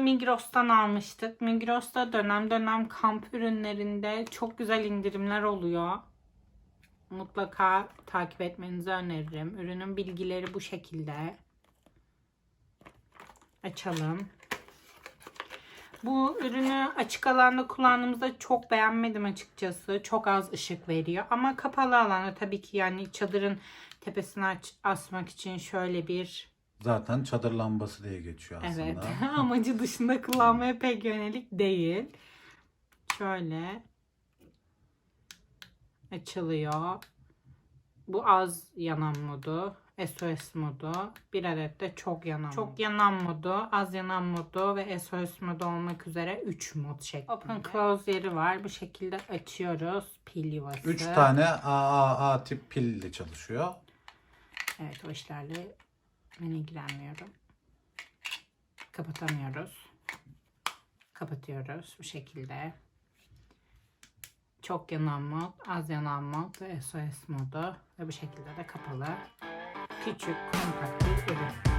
Migros'tan almıştık. Migros'ta dönem dönem kamp ürünlerinde çok güzel indirimler oluyor. Mutlaka takip etmenizi öneririm. Ürünün bilgileri bu şekilde. Açalım. Bu ürünü açık alanda kullandığımızda çok beğenmedim açıkçası. Çok az ışık veriyor. Ama kapalı alanda tabii ki yani çadırın tepesine asmak için şöyle bir Zaten çadır lambası diye geçiyor aslında. Evet. Amacı dışında kullanmaya pek yönelik değil. Şöyle açılıyor. Bu az yanan modu. SOS modu. Bir adet de çok yanan Çok yanan modu, az yanan modu ve SOS modu olmak üzere 3 mod şeklinde. Open close yeri var. Bu şekilde açıyoruz. Pil yuvası. 3 tane AAA tip pille çalışıyor. Evet o işlerle ben ilgilenmiyorum. Kapatamıyoruz. Kapatıyoruz bu şekilde. Çok yanan mod, az yanan mod ve SOS modu ve bu şekilde de kapalı. Küçük, kompakt bir ürün.